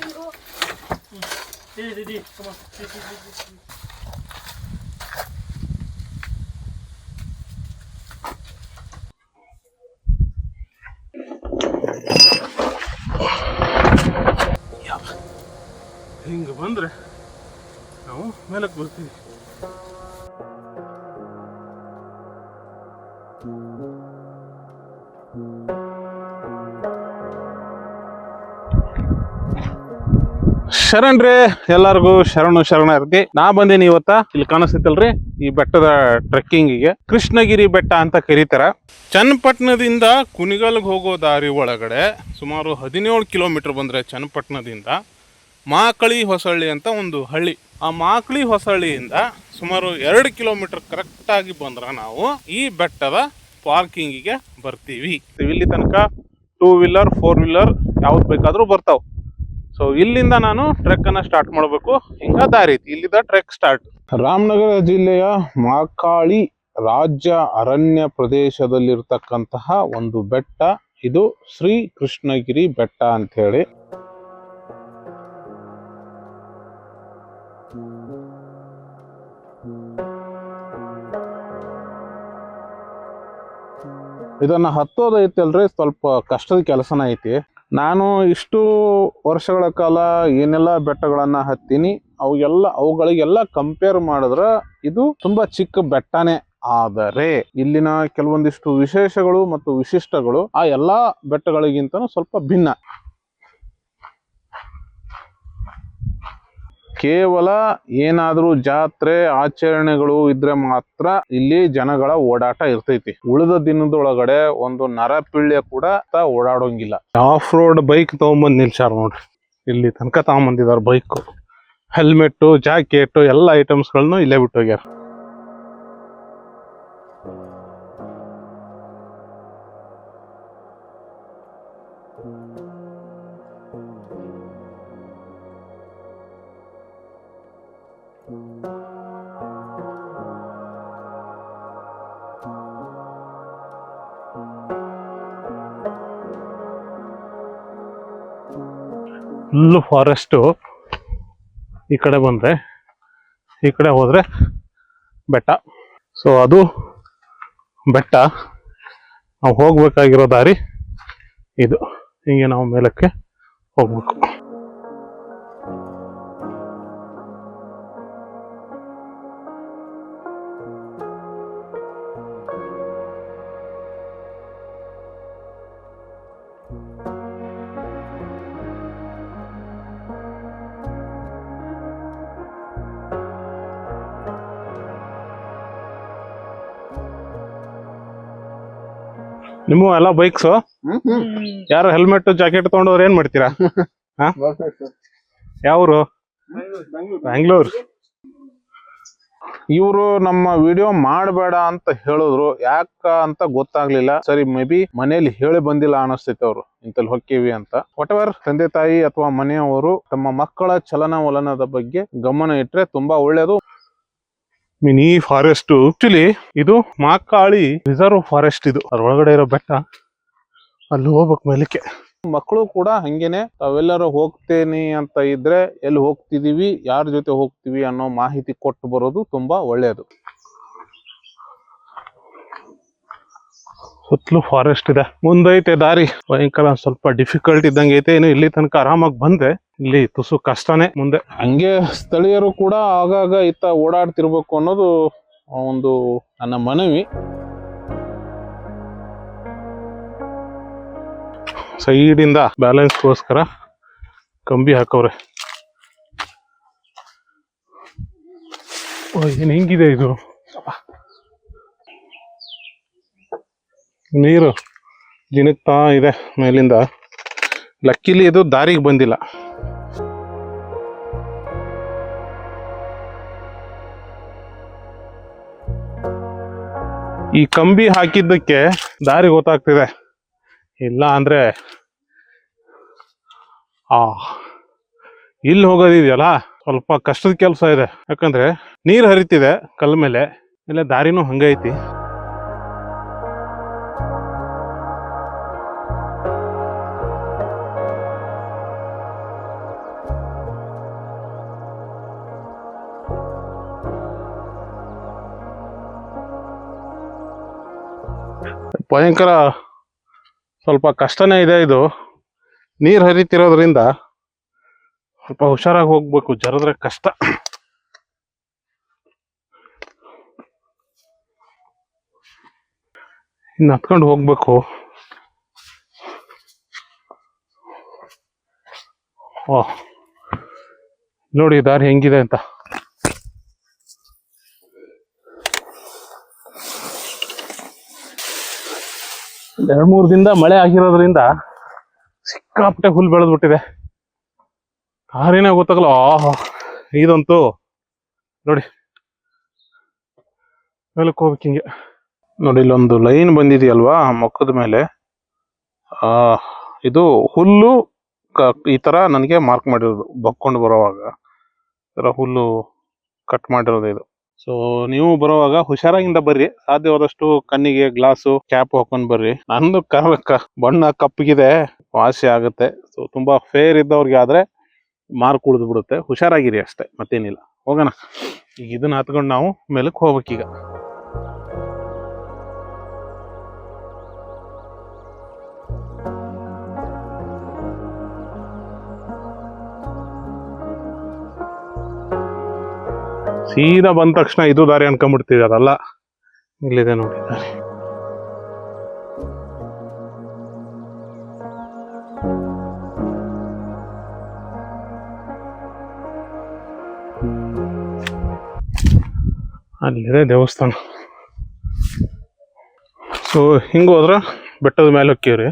ಇಂಗೋ ದೇ ದೇ ದೇ ಬನ್ನಿ ದೇ ದೇ ದೇ ಬಂದ್ರೆ ಓ ನೆಲಕ್ಕೆ ಬರ್ತೀನಿ ಶರಣ್ರಿ ಎಲ್ಲರಿಗೂ ಶರಣು ಇರ್ತಿ ನಾ ಬಂದೀನಿ ಇವತ್ತ. ಇಲ್ಲಿ ಕಾಣಿಸ್ತಲ್ರಿ ಈ ಬೆಟ್ಟದ ಟ್ರೆಕ್ಕಿಂಗಿಗೆ ಕೃಷ್ಣಗಿರಿ ಬೆಟ್ಟ ಅಂತ ಕರೀತಾರ. ಚನ್ನಪಟ್ಟಣದಿಂದ ಕುಣಿಗಲ್ಗೆ ಹೋಗೋ ದಾರಿ ಒಳಗಡೆ ಸುಮಾರು ಹದಿನೇಳು ಕಿಲೋಮೀಟರ್ ಬಂದ್ರೆ ಚನ್ನಪಟ್ಟಣದಿಂದ ಮಾಕಳಿ ಹೊಸಳ್ಳಿ ಅಂತ ಒಂದು ಹಳ್ಳಿ. ಆ ಮಾಕಳಿ ಹೊಸಳ್ಳಿಯಿಂದ ಸುಮಾರು ಎರಡು ಕಿಲೋಮೀಟರ್ ಕರೆಕ್ಟಾಗಿ ಬಂದ್ರ ನಾವು ಈ ಬೆಟ್ಟದ ಪಾರ್ಕಿಂಗಿಗೆ ಬರ್ತೀವಿ. ಇಲ್ಲಿ ತನಕ ಟೂ ವೀಲರ್ ಫೋರ್ ವೀಲರ್ ಯಾವ್ದು ಬೇಕಾದ್ರೂ ಬರ್ತಾವ್. ಸೊ ಇಲ್ಲಿಂದ ನಾನು ಟ್ರೆಕ್ ಅನ್ನ ಸ್ಟಾರ್ಟ್ ಮಾಡಬೇಕು. ಹಿಂಗ ದಾರಿ ಐತಿ. ಇಲ್ಲಿಂದ ಟ್ರೆಕ್ ಸ್ಟಾರ್ಟ್ ರಾಮನಗರ ಜಿಲ್ಲೆಯ ಮಾಕಾಳಿ ರಾಜ್ಯ ಅರಣ್ಯ ಪ್ರದೇಶದಲ್ಲಿರ್ತಕ್ಕಂತಹ ಒಂದು ಬೆಟ್ಟ. ಇದು ಶ್ರೀ ಕೃಷ್ಣಗಿರಿ ಬೆಟ್ಟ ಅಂತ ಹೇಳಿ. ಇದನ್ನ ಹತ್ತೋದೈತಿ ಅಲ್ರಿ ಸ್ವಲ್ಪ ಕಷ್ಟದ ಕೆಲಸನ ಐತಿ. ನಾನು ಇಷ್ಟು ವರ್ಷಗಳ ಕಾಲ ಏನೆಲ್ಲ ಬೆಟ್ಟಗಳನ್ನು ಹತ್ತೀನಿ ಅವೆಲ್ಲ ಅವುಗಳಿಗೆಲ್ಲ ಕಂಪೇರ್ ಮಾಡಿದ್ರೆ ಇದು ತುಂಬಾ ಚಿಕ್ಕ ಬೆಟ್ಟನೇ. ಆದರೆ, ಇಲ್ಲಿನ ಕೆಲವೊಂದಿಷ್ಟು ವಿಶೇಷಗಳು ಮತ್ತು ವಿಶಿಷ್ಟಗಳು ಆ ಎಲ್ಲಾ ಬೆಟ್ಟಗಳಿಗಿಂತನೂ ಸ್ವಲ್ಪ ಭಿನ್ನ. ಕೇವಲ ಏನಾದರೂ ಜಾತ್ರೆ ಆಚರಣೆಗಳು ಇದ್ರೆ ಮಾತ್ರ ಇಲ್ಲಿ ಜನಗಳ ಓಡಾಟ ಇರ್ತೈತಿ. ಉಳಿದ ದಿನದೊಳಗಡೆ ಒಂದು ನರಪಿಳ್ಳೆ ಕೂಡ ಓಡಾಡೋಂಗಿಲ್ಲ. ಆಫ್ ರೋಡ್ ಬೈಕ್ ತಗೊಂಬಂದ್ ನಿಲ್ಸಾರ ನೋಡ್ರಿ. ಇಲ್ಲಿ ತನಕ ತಗೊಂಬಂದಿದಾರ ಬೈಕ್ ಹೆಲ್ಮೆಟ್ ಜಾಕೆಟ್ ಎಲ್ಲ ಐಟಮ್ಸ್ಗಳನ್ನು ಇಲ್ಲೇ ಬಿಟ್ಟು ಹೋಗ್ಯಾರ ಫುಲ್ಲು ಫಾರೆಸ್ಟು ಈ ಕಡೆ ಬಂದರೆ, ಈ ಕಡೆ ಹೋದರೆ ಬೆಟ್ಟ. ಸೊ ಅದು ಬೆಟ್ಟ. ನಾವು ಹೋಗ್ಬೇಕಾಗಿರೋ ದಾರಿ ಇದು. ಹೀಗೆ ನಾವು ಮೇಲಕ್ಕೆ ಹೋಗ್ಬೇಕು. ನಿಮ್ಮ ಎಲ್ಲ ಬೈಕ್ಸ್ ಯಾರು ಹೆಲ್ಮೆಟ್ ಜಾಕೆಟ್ ತಗೊಂಡವ್ರು ಏನ್ ಮಾಡ್ತೀರಾ? ಯಾವ್ರು? ಬ್ಯಾಂಗ್ಳೂರ್ ಇವರು ನಮ್ಮ ವಿಡಿಯೋ ಮಾಡಬೇಡ ಅಂತ ಹೇಳಿದ್ರು. ಯಾಕ ಅಂತ ಗೊತ್ತಾಗ್ಲಿಲ್ಲ. ಸರಿ ಮೇ ಬಿ ಮನೇಲಿ ಹೇಳಿ ಬಂದಿಲ್ಲ ಅನಿಸ್ತೈತೆ ಅವರು. ಇಂತಲ್ಲಿ ಹೊಕ್ಕೀವಿ ಅಂತ. ವಾಟ್ ಎವರ್ ತಂದೆ ತಾಯಿ ಅಥವಾ ಮನೆಯವರು ತಮ್ಮ ಮಕ್ಕಳ ಚಲನವಲನದ ಬಗ್ಗೆ ಗಮನ ಇಟ್ರೆ ತುಂಬಾ ಒಳ್ಳೇದು. Mini forest. ಆಕ್ಚುಲಿ ಇದು ಮಾಕಾಳಿ ರಿಸರ್ವ್ ಫಾರೆಸ್ಟ್ ಇದು. ಅದ್ರೊಳಗಡೆ ಇರೋ ಬೆಟ್ಟ ಅಲ್ಲಿ ಹೋಗ್ಬೇಕು ಮೇಲಕ್ಕೆ. ಮಕ್ಕಳು ಕೂಡ ಹಂಗೇನೆ ತಾವೆಲ್ಲರೂ ಹೋಗ್ತೇನೆ ಅಂತ ಇದ್ರೆ ಎಲ್ಲಿ ಹೋಗ್ತಿದೀವಿ, ಯಾರ ಜೊತೆ ಹೋಗ್ತೀವಿ ಅನ್ನೋ ಮಾಹಿತಿ ಕೊಟ್ಟು ಬರೋದು ತುಂಬಾ ಒಳ್ಳೆಯದು ಸುತ್ತಲೂ ಫಾರೆಸ್ಟ್ ಇದೆ. ಮುಂದೈತೆ ದಾರಿ. ಭಯಂಕರ ಸ್ವಲ್ಪ ಡಿಫಿಕಲ್ಟ್ ಇದ್ದಂಗೆ ಐತೆ. ಏನು ಇಲ್ಲಿ ತನಕ ಆರಾಮಾಗಿ ಬಂದೆ ಇಲ್ಲಿ ತುಸು ಕಷ್ಟನೇ. ಮುಂದೆ ಹಂಗೆ ಸ್ಥಳೀಯರು ಕೂಡ ಆಗಾಗ ಇತ್ತ ಓಡಾಡ್ತಿರ್ಬೇಕು ಅನ್ನೋದು ಒಂದು ನನ್ನ ಮನವಿ. ಸೈಡಿಂದ ಬ್ಯಾಲೆನ್ಸ್ಗೋಸ್ಕರ ಕಂಬಿ ಹಾಕವ್ರೆ. ಏನು ಏನ್ ಹೆಂಗಿದೆ ಇದು? ನೀರು ಜಿನುಕ್ತಾ ಇದೆ ಮೇಲಿಂದ. ಲಕ್ಕಿಲಿ ಇದು ದಾರಿಗೆ ಬಂದಿಲ್ಲ. ಈ ಕಂಬಿ ಹಾಕಿದ್ದಕ್ಕೆ ದಾರಿ ಗೊತ್ತಾಗ್ತಿದೆ. ಇಲ್ಲ ಅಂದರೆ, ಆ, ಇಲ್ಲಿ ಹೋಗೋದಿದೆಯಲ್ಲ? ಸ್ವಲ್ಪ ಕಷ್ಟದ ಕೆಲಸ ಇದೆ. ಯಾಕಂದ್ರೆ ನೀರು ಹರಿತಿದೆ ಕಲ್ ಮೇಲೆ, ಇಲ್ಲ ದಾರಿನೂ ಹಂಗೈತಿ. ಭಯಂಕರ ಸ್ವಲ್ಪ ಕಷ್ಟನೇ ಇದೆ ಇದು. ನೀರು ಹರಿತಿರೋದ್ರಿಂದ ಸ್ವಲ್ಪ ಹುಷಾರಾಗಿ ಹೋಗ್ಬೇಕು, ಜರದ್ರೆ ಕಷ್ಟ. ಇನ್ನು ಹತ್ಕೊಂಡು ಹೋಗ್ಬೇಕು. ಓ, ನೋಡಿ ದಾರಿ ಹೆಂಗಿದೆ ಅಂತ. ಎರಡ್ ಮೂರ್ ದಿನದ ಮಳೆ ಆಗಿರೋದ್ರಿಂದ ಸಿಕ್ಕಾಪಟ್ಟೆ ಹುಲ್ ಬೆಳೆದ್ಬಿಟ್ಟಿದೆ. ಕಾರೇನೇ ಗೊತ್ತಾಗಲ್ಲ, ಆಹೋ, ಇದಂತೂ. ನೋಡಿ. ಮೇಲಕ್ಕೆ ಹೋಗ್ಬೇಕು ಹಿಂಗೆ. ನೋಡಿ, ಇಲ್ಲೊಂದು ಲೈನ್ ಬಂದಿದೆಯಲ್ವಾ ಮೊಕ್ಕದ ಮೇಲೆ. ಆ, ಇದು ಹುಲ್ಲು ಈ ತರ ನನಗೆ ಮಾರ್ಕ್ ಮಾಡಿರೋದು, ಬಕ್ಕೊಂಡು ಬರೋವಾಗ. ಈ ಥರ ಹುಲ್ಲು ಕಟ್ ಮಾಡಿರೋದು ಇದು. ಸೊ ನೀವು ಬರುವಾಗ ಹುಷಾರಾಗಿಂದ ಬರ್ರಿ. ಸಾಧ್ಯವಾದಷ್ಟು ಕಣ್ಣಿಗೆ ಗ್ಲಾಸು, ಕ್ಯಾಪ್ ಹಾಕೊಂಡ್ ಬರ್ರಿ. ನಂದು ಕ- ಕ- ಬಣ್ಣ ಕಪ್ಪಗಿದೆ, ವಾಸಿ ಆಗುತ್ತೆ. ಸೊ ತುಂಬಾ ಫೇರ್ ಇದ್ದವ್ರಿಗೆ ಆದ್ರೆ ಮಾರ್ಕ್ ಉಳಿದು ಬಿಡುತ್ತೆ. ಹುಷಾರಾಗಿರಿ ಅಷ್ಟೇ, ಮತ್ತೇನಿಲ್ಲ. ಹೋಗೋಣ. ಈಗ ಇದನ್ನ ಹತ್ಕೊಂಡು ನಾವು ಮೇಲಕ್ಕೆ ಹೋಗ್ಬೇಕೀಗ. ಸೀದಾ ಬಂದ ತಕ್ಷಣ ಇದು ದಾರಿ ಅನ್ಕೊಂಡ್ಬಿಡ್ತೀವಿ, ಅದಲ್ಲ. ಇಲ್ಲಿದೆ ನೋಡಿ ದಾರಿ. ಅಲ್ಲಿದೆ ದೇವಸ್ಥಾನ. ಸೊ ಹಿಂಗೆ ಹೋದ್ರೆ ಬೆಟ್ಟದ ಮೇಲೆ ಹೊಕ್ಕೀವ್ರಿ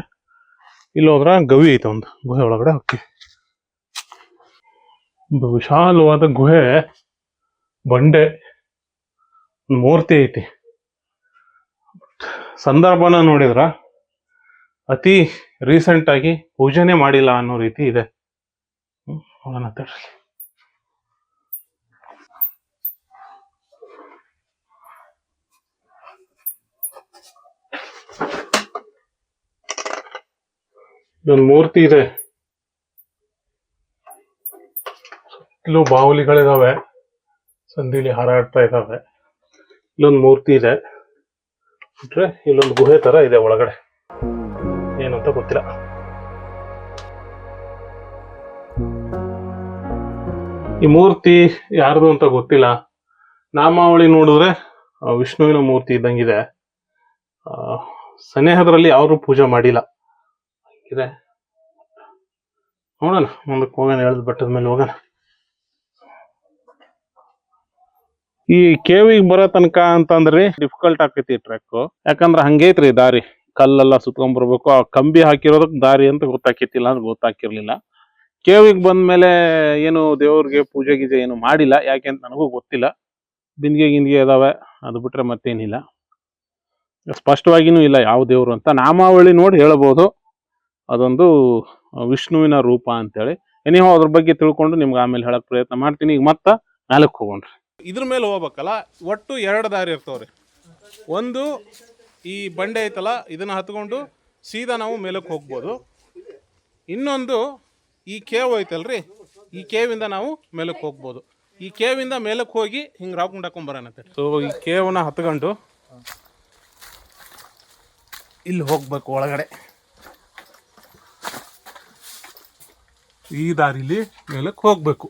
ಇಲ್ಲಿ ಹೋದ್ರ ಗವಿ ಐತೆ ಒಂದು, ಗುಹೆ ಒಳಗಡೆ ಹೊಕ್ಕಿ ವಿಶಾಲವಾದ ಗುಹೆ. ಬಂಡೆ ಮೂರ್ತಿ ಐತಿ. ಸಂದರ್ಭನ ನೋಡಿದ್ರ ಅತಿ ರೀಸೆಂಟ್ ಆಗಿ ಪೂಜೆನೆ ಮಾಡಿಲ್ಲ ಅನ್ನೋ ರೀತಿ ಇದೆ. ಇದೊಂದು ಮೂರ್ತಿ ಇದೆ. ಸುತ್ತಲೂ ಬಾವುಲಿಗಳಿದಾವೆ. ಸಂದಿಲಿ ಹಾರಾಡ್ತಾ ಇದಾವೆ ಇಲ್ಲೊಂದು ಮೂರ್ತಿ ಇದೆ. ಬಿಟ್ರೆ ಇಲ್ಲೊಂದು ಗುಹೆ ತರ ಇದೆ ಒಳಗಡೆ. ಏನಂತ ಗೊತ್ತಿಲ್ಲ. ಈ ಮೂರ್ತಿ ಯಾರ್ದು ಅಂತ ಗೊತ್ತಿಲ್ಲ. ನಾಮಾವಳಿ ನೋಡಿದ್ರೆ ವಿಷ್ಣುವಿನ ಮೂರ್ತಿ ಇದ್ದಂಗಿದೆ. ಸನೇಹದ್ರಲ್ಲಿ ಯಾರು ಪೂಜೆ ಮಾಡಿಲ್ಲ. ಇದೆ ನೋಡೋಣ ಮುಂದಕ್ಕೆ ಹೋಗೋಣ ಎಳ್ದು ಬೆಟ್ಟದ ಮೇಲೆ ಹೋಗೋಣ. ಈ ಕೇವಿಗೆ ಬರೋ ತನಕ ಅಂತಂದ್ರೆ ಡಿಫಿಕಲ್ಟ್ ಆಕೈತಿ ಟ್ರ್ಯಾಕ್ ಯಾಕಂದ್ರ ಹಂಗೈತ್ರಿ ದಾರಿ. ಕಲ್ಲೆಲ್ಲ ಸುತ್ಕೊಂಡ್ ಬರ್ಬೇಕು. ಆ ಕಂಬಿ ಹಾಕಿರೋದಕ್ ದಾರಿ ಅಂತ ಗೊತ್ತಾಕಿತ್ತಿಲ್ಲ ಅಂದ್ರೆ ಗೊತ್ತಾಕಿರ್ಲಿಲ್ಲ. ಕೇವಿಗೆ ಬಂದ್ಮೇಲೆ ಏನು ದೇವ್ರಿಗೆ ಪೂಜೆ ಗೀಜೆ ಏನು ಮಾಡಿಲ್ಲ. ಯಾಕೆ ಅಂತ ನನಗೂ ಗೊತ್ತಿಲ್ಲ. ಬಿಂದಿಗೆ ಗಿಂದಿಗೆ ಇದಾವೆ. ಅದು ಬಿಟ್ರೆ ಮತ್ತೇನಿಲ್ಲ. ಸ್ಪಷ್ಟವಾಗಿನೂ ಇಲ್ಲ ಯಾವ ದೇವರು ಅಂತ. ನಾಮಾವಳಿ ನೋಡಿ ಹೇಳ್ಬೋದು. ಅದೊಂದು ವಿಷ್ಣುವಿನ ರೂಪ ಅಂತೇಳಿ. ಏನೇ ಅದ್ರ ಬಗ್ಗೆ ತಿಳ್ಕೊಂಡು ನಿಮ್ಗೆ ಆಮೇಲೆ ಹೇಳಕ್ ಪ್ರಯತ್ನ ಮಾಡ್ತೀನಿ. ಈಗ ಮತ್ತ ಮೇಲಕ್ಕೆ ಹೋಗೋಣ್ರಿ. ಇದ್ರ ಮೇಲೆ ಹೋಗ್ಬೇಕಲ್ಲ, ಒಟ್ಟು ಎರಡು ದಾರಿ ಇರ್ತಾವ್ರಿ. ಒಂದು ಈ ಬಂಡೆ ಐತಲ್ಲ, ಇದನ್ನು ಹತ್ಕೊಂಡು ಸೀದಾ ನಾವು ಮೇಲಕ್ಕೆ ಹೋಗ್ಬೋದು. ಇನ್ನೊಂದು ಈ ಕೇವ್ ಐತಲ್ರಿ, ಈ ಕೇವಿಂದ ನಾವು ಮೇಲಕ್ಕೆ ಹೋಗ್ಬೋದು. ಈ ಕೇವಿಂದ ಮೇಲಕ್ಕೆ ಹೋಗಿ ಹಿಂಗೆ ರಾಕೊಂಡ್ ಹಾಕೊಂಡ್ ಬರೋಣಂತೆ ಸೊ ಈ ಕೇವನ್ನ ಹತ್ಕೊಂಡು ಇಲ್ಲಿ ಹೋಗ್ಬೇಕು ಒಳಗಡೆ. ಈ ದಾರಿಲಿ ಮೇಲಕ್ಕೆ ಹೋಗ್ಬೇಕು.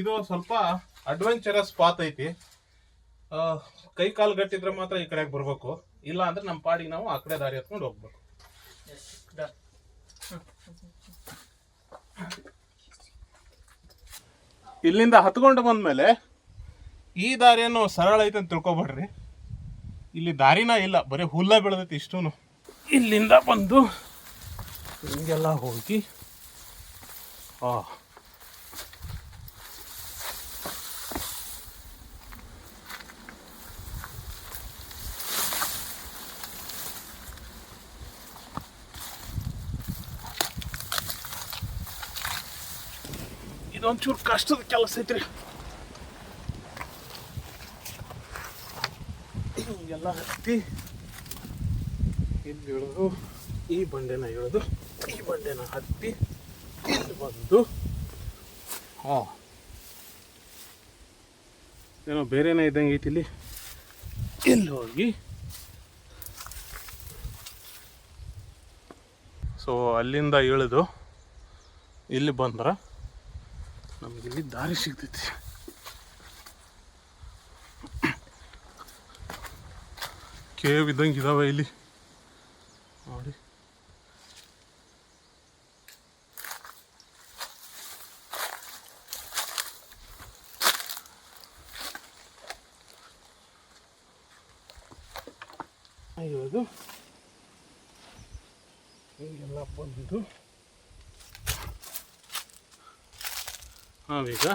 ಇದು ಸ್ವಲ್ಪ ಅಡ್ವೆಂಚರಸ್ ಪಾತ್ ಐತಿ. ಕೈ ಕಾಲು ಗಟ್ಟಿದ್ರೆ ಮಾತ್ರ ಈ ಕಡೆಗೆ ಬರ್ಬೇಕು. ಇಲ್ಲ ಅಂದ್ರೆ ನಮ್ಮ ಪಾಡಿಗೆ ನಾವು ಆ ಕಡೆ ದಾರಿ ಹತ್ಕೊಂಡು ಹೋಗ್ಬೇಕು. ಇಲ್ಲಿಂದ ಹತ್ಕೊಂಡು ಬಂದ್ಮೇಲೆ ಈ ದಾರಿಯನ್ನು ಸರಳ ಐತೆ ಅಂತ ತಿಳ್ಕೊಬೇಡ್ರಿ. ಇಲ್ಲಿ ದಾರಿನ ಇಲ್ಲ, ಬರೀ ಹುಲ್ಲ ಬೆಳೆದೈತಿ ಇಷ್ಟೂ ಇಲ್ಲಿಂದ ಬಂದು ಹಿಂಗೆಲ್ಲ ಹೋಗಿ, ಆ. ಇದೊಂಚೂರು ಕಷ್ಟದ ಕೆಲಸ ಐತ್ರಿ. ಹಿಂಗೆಲ್ಲ ಹತ್ತಿ. ಇಲ್ಲಿ ಇಳಿದು, ಈ ಬಂಡೆನ ಇಳಿದು, ಈ ಬಂಡೆನ ಹತ್ತಿ ಇಲ್ಲಿ ಬಂದು. ಹಾ. ಏನೋ ಬೇರೆನೇ ಇದ್ದಂಗೆ ಐತಿ ಇಲ್ಲಿ. ಇಲ್ಲಿ ಹೋಗಿ. ಸೊ ಅಲ್ಲಿಂದ ಇಳಿದು ಇಲ್ಲಿ ಬಂದ್ರೆ ನಮಗಿಲ್ಲಿ ದಾರಿ ಸಿಗ್ತೈತಿ. ಕೇವ್ ಇದ್ದಂಗೆ ಇದಾವೆ ಇಲ್ಲಿ. ನೋಡಿ. ಇಳಿದು ಹಿಂಗೆಲ್ಲ ಬಂದು ನಾವೀಗ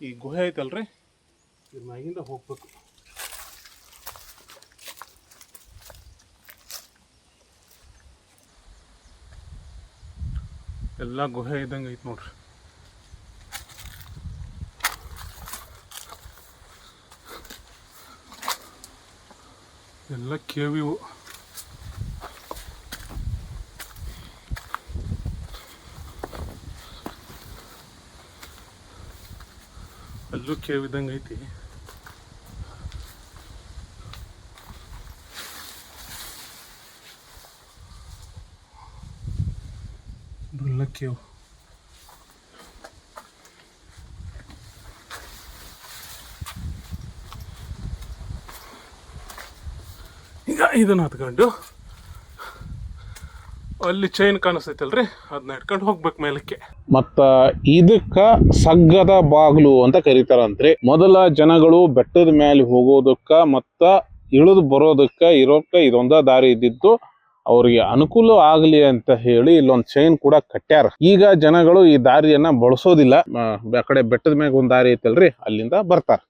ಈ ಗುಹೆ ಐತಲ್ರಿ? ಇದ್ರ ಮ್ಯಾಗಿಂದ ಹೋಗ್ಬೇಕು. ಎಲ್ಲ ಗುಹೆ ಇದ್ದಂಗೆ ಐತೆ ನೋಡ್ರಿ. ಎಲ್ಲ ಕೇವಿವು ಅಲ್ಲೂ ಕೇವ್ ಇದ್ದಂಗೆ ಐತಿ. ಕೇವ್ ಈಗ ಇದನ್ನ ಹತ್ಕೊಂಡು ಅಲ್ಲಿ ಚೈನ್ ಕಾಣಿಸ್ತೈತಲ್ರಿ? ಅದನ್ನ ಇಟ್ಕೊಂಡು ಹೋಗ್ಬೇಕು ಮೇಲಕ್ಕೆ. ಮತ್ತ ಇದಕ್ಕ ಸಗ್ಗದ ಬಾಗ್ಲು ಅಂತ ಕರೀತಾರಂತ್ರಿ. ಮೊದಲ ಜನಗಳು ಬೆಟ್ಟದ ಮೇಲೆ ಹೋಗೋದಕ್ಕ ಮತ್ತ ಇಳಿದು ಬರೋದಕ್ಕ ಇರೋಕ್ಕ ಇದೊಂದ ದಾರಿ ಇದ್ದಿದ್ದು. ಅವ್ರಿಗೆ ಅನುಕೂಲ ಆಗ್ಲಿ ಅಂತ ಹೇಳಿ ಇಲ್ಲೊಂದು ಚೈನ್ ಕೂಡ ಕಟ್ಟ್ಯಾರ. ಈಗ ಜನಗಳು ಈ ದಾರಿಯನ್ನ ಬಳಸೋದಿಲ್ಲ. ಆ, ಕಡೆ ಬೆಟ್ಟದ ಮ್ಯಾಗ ಒಂದು ದಾರಿ ಐತಲ್ರಿ ಅಲ್ಲಿಂದ ಬರ್ತಾರ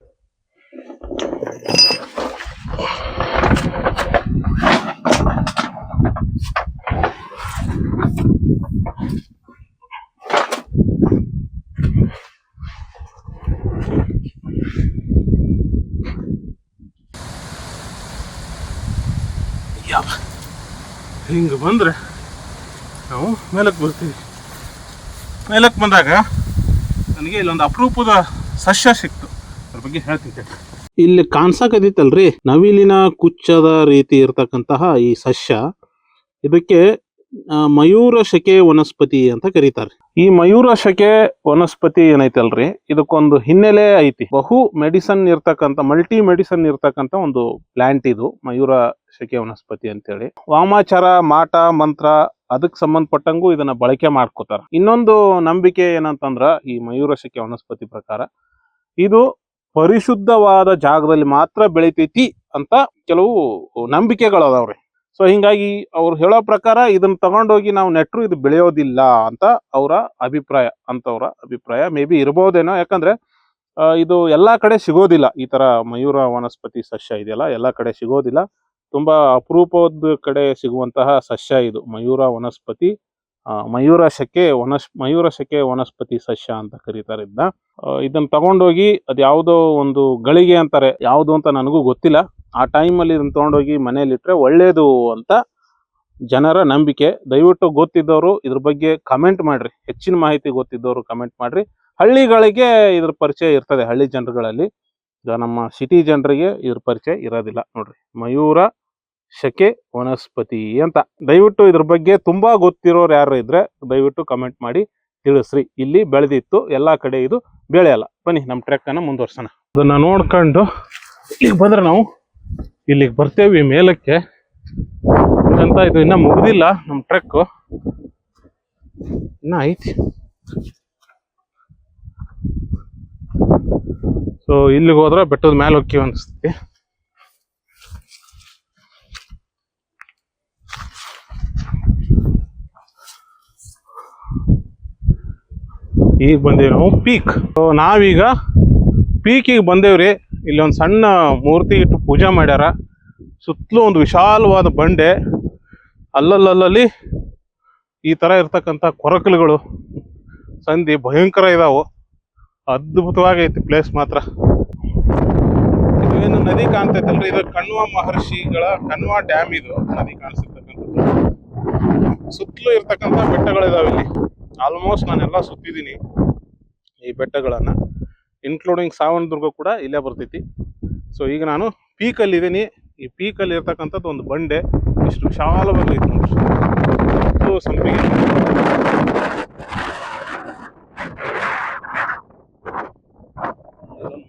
ಯಾವ ಹಿಂಗೆ ಬಂದ್ರೆ ನಾವು ಮೇಲಕ್ಕೆ ಬರ್ತೀವಿ. ಮೇಲಕ್ಕೆ ಬಂದಾಗ ನನಗೆ ಇಲ್ಲೊಂದು ಅಪರೂಪದ ಸಸ್ಯ ಸಿಕ್ತು. ಅದ್ರ ಬಗ್ಗೆ ಹೇಳ್ತೀನಿ ಕೇಳಿ. ಇಲ್ಲಿ ಕಾಣಿಸಕದಿತ್ತಲ್ರಿ ನವಿಲಿನ ಕುಚ್ಚದ ರೀತಿ ಇರತಕ್ಕಂತಹ ಈ ಸಸ್ಯ. ಇದಕ್ಕೆ ಮಯೂರ ಶಕೆ ವನಸ್ಪತಿ ಅಂತ ಕರೀತಾರೆ. ಈ ಮಯೂರ ಶಕೆ ವನಸ್ಪತಿ ಏನೈತಲ್ರಿ ಇದಕ್ಕೊಂದು ಹಿನ್ನೆಲೆ ಐತಿ. ಬಹು ಮೆಡಿಸನ್ ಇರ್ತಕ್ಕಂಥ ಮಲ್ಟಿ ಮೆಡಿಸನ್ ಇರ್ತಕ್ಕಂಥ ಒಂದು ಪ್ಲಾಂಟ್ ಇದು ಮಯೂರ ಶಕೆ ವನಸ್ಪತಿ ಅಂತೇಳಿ. ವಾಮಾಚಾರ, ಮಾಟ, ಮಂತ್ರ ಅದಕ್ಕೆ ಸಂಬಂಧಪಟ್ಟಂಗೂ ಇದನ್ನ ಬಳಕೆ ಮಾಡ್ಕೋತಾರ. ಇನ್ನೊಂದು ನಂಬಿಕೆ ಏನಂತಂದ್ರ ಈ ಮಯೂರ ಶಕೆ ವನಸ್ಪತಿ ಪ್ರಕಾರ ಇದು ಪರಿಶುದ್ಧವಾದ ಜಾಗದಲ್ಲಿ ಮಾತ್ರ ಬೆಳಿತೈತಿ ಅಂತ ಕೆಲವು ನಂಬಿಕೆಗಳು ಅದಾವ್ರಿ ಸೊ ಹಿಂಗಾಗಿ ಅವ್ರು ಹೇಳೋ ಪ್ರಕಾರ ಇದನ್ನ ತಗೊಂಡೋಗಿ ನಾವು ನೆಟ್ರು ಇದು ಬೆಳೆಯೋದಿಲ್ಲ ಅಂತ ಅವರ ಅಭಿಪ್ರಾಯ ಅಂತವ್ರ ಅಭಿಪ್ರಾಯ ಮೇ ಬಿ ಇರ್ಬೋದೇನೋ. ಯಾಕಂದ್ರೆ ಇದು ಎಲ್ಲಾ ಕಡೆ ಸಿಗೋದಿಲ್ಲ. ಈ ತರ ಮಯೂರ ವನಸ್ಪತಿ ಸಸ್ಯ ಇದೆಯಲ್ಲ, ಎಲ್ಲಾ ಕಡೆ ಸಿಗೋದಿಲ್ಲ. ತುಂಬಾ ಅಪರೂಪದ ಕಡೆ ಸಿಗುವಂತಹ ಸಸ್ಯ ಇದು. ಮಯೂರ ವನಸ್ಪತಿ ಮಯೂರ ಶಕೆ ವನಸ್, ಮಯೂರ ಶಕೆ ವನಸ್ಪತಿ ಸಸ್ಯ ಅಂತ ಕರೀತಾರೆ ಇದನ್ನ ಇದನ್ನ ತಗೊಂಡೋಗಿ ಅದ್ ಯಾವ್ದೋ ಒಂದು ಗಳಿಗೆ ಅಂತಾರೆ. ಯಾವುದು ಅಂತ ನನಗೂ ಗೊತ್ತಿಲ್ಲ. ಆ ಟೈಮಲ್ಲಿ ಇದನ್ನ ತಗೊಂಡೋಗಿ ಮನೇಲಿ ಇಟ್ರೆ ಒಳ್ಳೇದು ಅಂತ ಜನರ ನಂಬಿಕೆ. ದಯವಿಟ್ಟು ಗೊತ್ತಿದ್ದವರು ಇದ್ರ ಬಗ್ಗೆ ಕಮೆಂಟ್ ಮಾಡ್ರಿ. ಹೆಚ್ಚಿನ ಮಾಹಿತಿ ಗೊತ್ತಿದ್ದವರು ಕಮೆಂಟ್ ಮಾಡ್ರಿ. ಹಳ್ಳಿಗಳಿಗೆ ಇದ್ರ ಪರಿಚಯ ಇರ್ತದೆ. ಹಳ್ಳಿ ಜನರುಗಳಲ್ಲಿ. ಈಗ ನಮ್ಮ ಸಿಟಿ ಜನರಿಗೆ ಇದ್ರ ಪರಿಚಯ ಇರೋದಿಲ್ಲ. ನೋಡ್ರಿ. ಮಯೂರ ಶಕೆ ವನಸ್ಪತಿ ಅಂತ. ದಯವಿಟ್ಟು ಇದ್ರ ಬಗ್ಗೆ ತುಂಬಾ ಗೊತ್ತಿರೋರು ಯಾರು ಇದ್ರೆ ದಯವಿಟ್ಟು ಕಮೆಂಟ್ ಮಾಡಿ ತಿಳಿಸ್ರಿ. ಇಲ್ಲಿ ಬೆಳೆದಿತ್ತು, ಎಲ್ಲಾ ಕಡೆ ಇದು ಬೆಳೆಯಲ್ಲ ಬನ್ನಿ ನಮ್ಮ ಟ್ರೆಕ್ ಅನ್ನ ಮುಂದುವರ್ಸೋಣ. ಅದನ್ನ ನೋಡ್ಕೊಂಡು ಇಲ್ಲಿಗೆ ಬಂದ್ರೆ ನಾವು ಇಲ್ಲಿಗೆ ಬರ್ತೇವಿ ಮೇಲಕ್ಕೆ. ಅಂತ ಇದು ಇನ್ನ ಮುಗ್ದಿಲ್ಲ ನಮ್ಮ ಟ್ರಕ್ ಇನ್ನ ಐತಿ. ಸೊ ಇಲ್ಲಿಗೆ ಹೋದ್ರೆ ಬೆಟ್ಟದ ಮೇಲೆ ಹೋಗ್ತೀವಿ ಅನಿಸ್ತೈತಿ. ಈಗ ಬಂದೇವಿ ನಾವು ಪೀಕ್. ನಾವೀಗ ಪೀಕಿಗೆ ಬಂದೇವ್ರಿ. ಇಲ್ಲಿ ಒಂದು ಸಣ್ಣ ಮೂರ್ತಿ ಇಟ್ಟು ಪೂಜೆ ಮಾಡ್ಯಾರ. ಸುತ್ತಲೂ ಒಂದು ವಿಶಾಲವಾದ ಬಂಡೆ. ಅಲ್ಲಲ್ಲಲ್ಲಿ ಈ ತರ ಇರ್ತಕ್ಕಂಥ ಕೊರಕಲುಗಳು ಸಂಧಿ ಭಯಂಕರ ಇದಾವೆ. ಅದ್ಭುತವಾಗೈತಿ ಪ್ಲೇಸ್ ಮಾತ್ರ. ಏನು ನದಿ ಕಾಣ್ತೈತಲ್ರಿ? ಇದು ಕಣ್ವ ಮಹರ್ಷಿಗಳ ಕಣ್ವ ಡ್ಯಾಮ್ ಇದು. ನದಿ ಕಾಣಿಸಿರ್ತಕ್ಕಂಥದ್ದು. ಸುತ್ತಲೂ ಇರ್ತಕ್ಕಂಥ ಬೆಟ್ಟಗಳಿದಾವೆ ಇಲ್ಲಿ ಆಲ್ಮೋಸ್ಟ್ ನಾನೆಲ್ಲ ಸುತ್ತಿದ್ದೀನಿ ಈ ಬೆಟ್ಟಗಳನ್ನ. ಇನ್ಕ್ಲೂಡಿಂಗ್ ಸಾವಣದುರ್ಗ ಕೂಡ ಇಲ್ಲೇ ಬರ್ತೈತಿ. ಸೊ ಈಗ ನಾನು ಪೀಕಲ್ಲಿ ಇದ್ದೀನಿ. ಈ ಪೀಕಲ್ಲಿ ಇರ್ತಕ್ಕಂಥದ್ದು ಒಂದು ಬಂಡೆ. ಇಷ್ಟು ವಿಶಾಲವಾಗಿ ಇತ್ತು ಸಂಪಿಗೆ.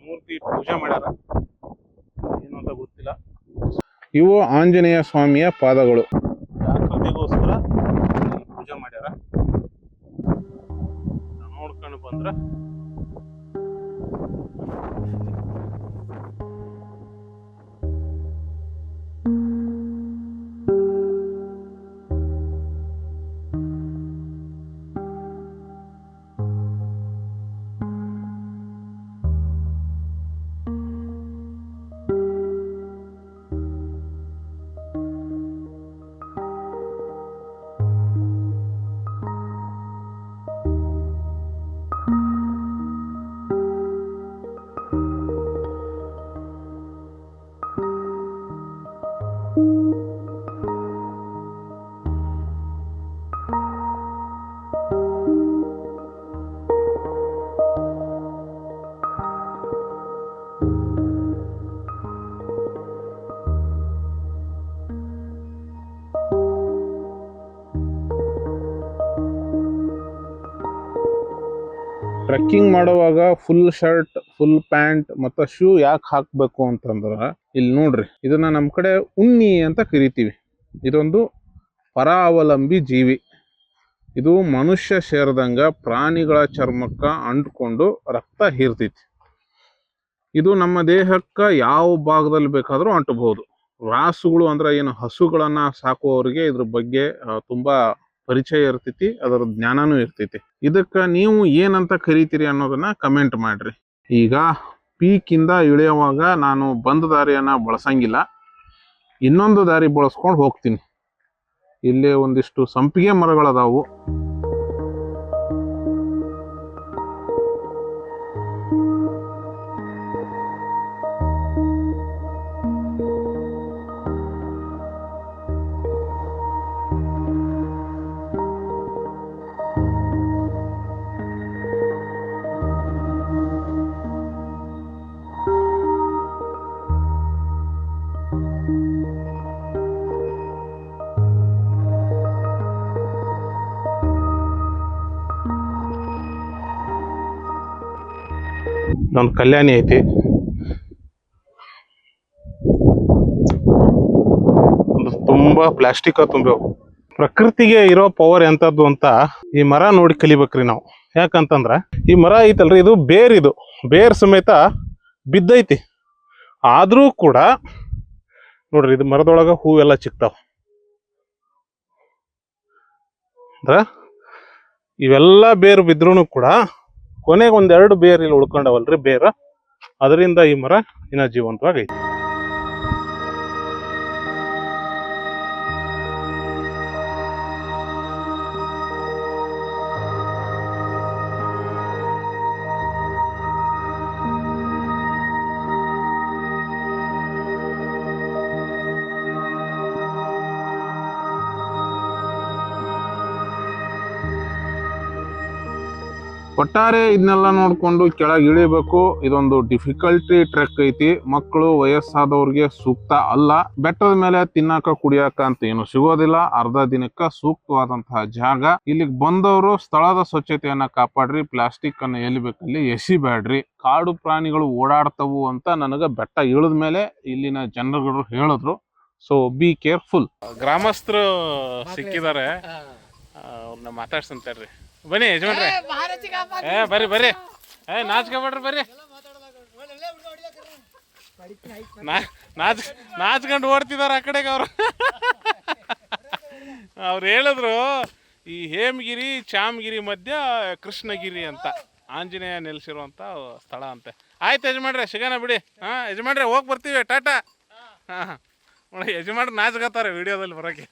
ಮೂರ್ತಿ ಪೂಜೆ ಮಾಡ್ಯಾರ. ಏನು ಅಂತ ಗೊತ್ತಿಲ್ಲ. ಇವು ಆಂಜನೇಯ ಸ್ವಾಮಿಯ ಪಾದಗಳು. ಜಾಗೃತಿಗೋಸ್ಕರ ಇಲ್ಲಿ ಪೂಜೆ ಮಾಡ್ಯಾರ ನೋಡ್ಕೊಂಡು ಟ್ರೆಕ್ಕಿಂಗ್ ಮಾಡುವಾಗ ಫುಲ್ ಶರ್ಟ್ ಫುಲ್ ಪ್ಯಾಂಟ್ ಮತ್ತು ಶೂ ಯಾಕೆ ಹಾಕಬೇಕು ಅಂತಂದ್ರೆ ಇಲ್ಲಿ ನೋಡ್ರಿ. ಇದನ್ನ ನಮ್ಮ ಕಡೆ ಉಣ್ಣಿ ಅಂತ ಕರಿತೀವಿ. ಇದೊಂದು ಪರಾವಲಂಬಿ ಜೀವಿ. ಇದು ಮನುಷ್ಯ ಸೇರಿದಂಗ ಪ್ರಾಣಿಗಳ ಚರ್ಮಕ್ಕ ಅಂಟ್ಕೊಂಡು ರಕ್ತ ಹೀರ್ತೈತಿ ಇದು ನಮ್ಮ ದೇಹಕ್ಕೆ ಯಾವ ಭಾಗದಲ್ಲಿ ಬೇಕಾದರೂ ಅಂಟಬಹುದು ರಾಸುಗಳು ಅಂದ್ರೆ ಏನು ಹಸುಗಳನ್ನ ಸಾಕುವವರಿಗೆ ಇದ್ರ ಬಗ್ಗೆ ತುಂಬ ಪರಿಚಯ ಇರ್ತೈತಿ, ಅದರ ಜ್ಞಾನನೂ ಇರ್ತೈತಿ. ಇದಕ್ಕ ನೀವು ಏನಂತ ಕರಿತೀರಿ ಅನ್ನೋದನ್ನ ಕಮೆಂಟ್ ಮಾಡ್ರಿ. ಈಗ ಪೀಕಿಂದ ಇಳಿಯುವಾಗ ನಾನು ಬಂದ ದಾರಿಯನ್ನ ಬಳಸಂಗಿಲ್ಲ. ಇನ್ನೊಂದು ದಾರಿ ಬಳಸ್ಕೊಂಡು ಹೋಗ್ತೀನಿ. ಇಲ್ಲಿ ಒಂದಿಷ್ಟು ಸಂಪಿಗೆ ಮರಗಳದಾವು. ಒಂದು ಕಲ್ಯಾಣಿ ಐತಿ. ತುಂಬಾ ಪ್ಲಾಸ್ಟಿಕ್ ತುಂಬ್ಯಾವ. ಪ್ರಕೃತಿಗೆ ಇರೋ ಪವರ್ ಎಂಥದ್ದು ಅಂತ ಈ ಮರ ನೋಡಿ ಕಲಿಬೇಕ್ರಿ ನಾವು. ಯಾಕಂತಂದ್ರ ಈ ಮರ ಐತಲ್ರಿ, ಇದು ಬೇರ್ ಇದು. ಬೇರ್ ಸಮೇತ ಬಿದ್ದೈತಿ. ಆದರೂ ಕೂಡ ನೋಡ್ರಿ, ಇದು ಮರದೊಳಗ ಹೂವೆಲ್ಲ ಚಿಕ್ತಾವ. ಅಂದ್ರ ಇವೆಲ್ಲ ಬೇರು ಬಿದ್ರೂ ಕೂಡ ಕೊನೆಗೆ ಒಂದೆರಡು ಬೇರ್ ಇಲ್ಲಿ ಉಳ್ಕೊಂಡವಲ್ರಿ ಬೇರ. ಅದರಿಂದ ಈ ಮರ ಇನ್ನ ಜೀವಂತವಾಗೈತಿ. ಒಟ್ಟಾರೆ ಇದನ್ನೆಲ್ಲ ನೋಡಿಕೊಂಡು ಕೆಳಗೆ ಇಳಿಬೇಕು. ಇದೊಂದು ಡಿಫಿಕಲ್ಟಿ ಟ್ರೆಕ್ ಐತಿ. ಮಕ್ಕಳು ವಯಸ್ಸಾದವ್ರಿಗೆ ಸೂಕ್ತ ಅಲ್ಲ. ಬೆಟ್ಟದ ಮೇಲೆ ತಿನ್ನಾಕ ಕುಡಿಯಾಕ ಅಂತ ಏನು ಸಿಗೋದಿಲ್ಲ. ಅರ್ಧ ದಿನಕ್ಕ ಸೂಕ್ತವಾದಂತಹ ಜಾಗ. ಇಲ್ಲಿಗೆ ಬಂದವರು ಸ್ಥಳದ ಸ್ವಚ್ಛತೆಯನ್ನ ಕಾಪಾಡ್ರಿ. ಪ್ಲಾಸ್ಟಿಕ್ ಅನ್ನ ಎಲ್ಲಿ ಬೇಕಲ್ಲಿ ಎಸಿಬೇಡ್ರಿ ಕಾಡು ಪ್ರಾಣಿಗಳು ಓಡಾಡ್ತವು ಅಂತ ನನಗ ಬೆಟ್ಟ ಇಳಿದ ಮೇಲೆ ಇಲ್ಲಿನ ಜನರುಗಳು ಹೇಳಿದ್ರು. ಸೊ ಬಿ ಕೇರ್ಫುಲ್ ಗ್ರಾಮಸ್ಥರು ಸಿಕ್ಕಿದ್ದಾರೆ. ಅವ್ರನ್ನ ಮಾತಾಡ್ಸಂತಾರ್ರಿ ಬನ್ನಿ ಯಜಮಾನ್ರೆ. ಏ ಬರ್ರಿ ಬರ್ರಿ. ಏ ನಾಚ್ಕೊಬೇಡ್ರಿ ಬರ್ರಿ. ನಾಚ್ ನಾಚ್ಕೊಂಡು ಓಡ್ತಿದಾರ ಆ ಕಡೆಗೆ ಅವರು. ಅವ್ರು ಹೇಳಿದ್ರು ಈ ಹೇಮಗಿರಿ ಚಾಮಗಿರಿ ಮಧ್ಯ ಕೃಷ್ಣಗಿರಿ ಅಂತ ಆಂಜನೇಯ ನೆಲೆಸಿರುವಂಥ ಸ್ಥಳ ಅಂತೆ. ಆಯ್ತು ಯಜಮಾನ್ರೆ ಸಿಗೋಣ ಬಿಡಿ. ಹಾಂ ಯಜಮಾನ್ರೆ ಹೋಗಿ ಬರ್ತೀವಿ ಟಾಟಾ. ಹಾಂ ನೋಡಿ ಯಜಮಾನ್ರು ನಾಚ್ಕತ್ತಾರೆ ವಿಡಿಯೋದಲ್ಲಿ ಬರೋಕ್ಕೆ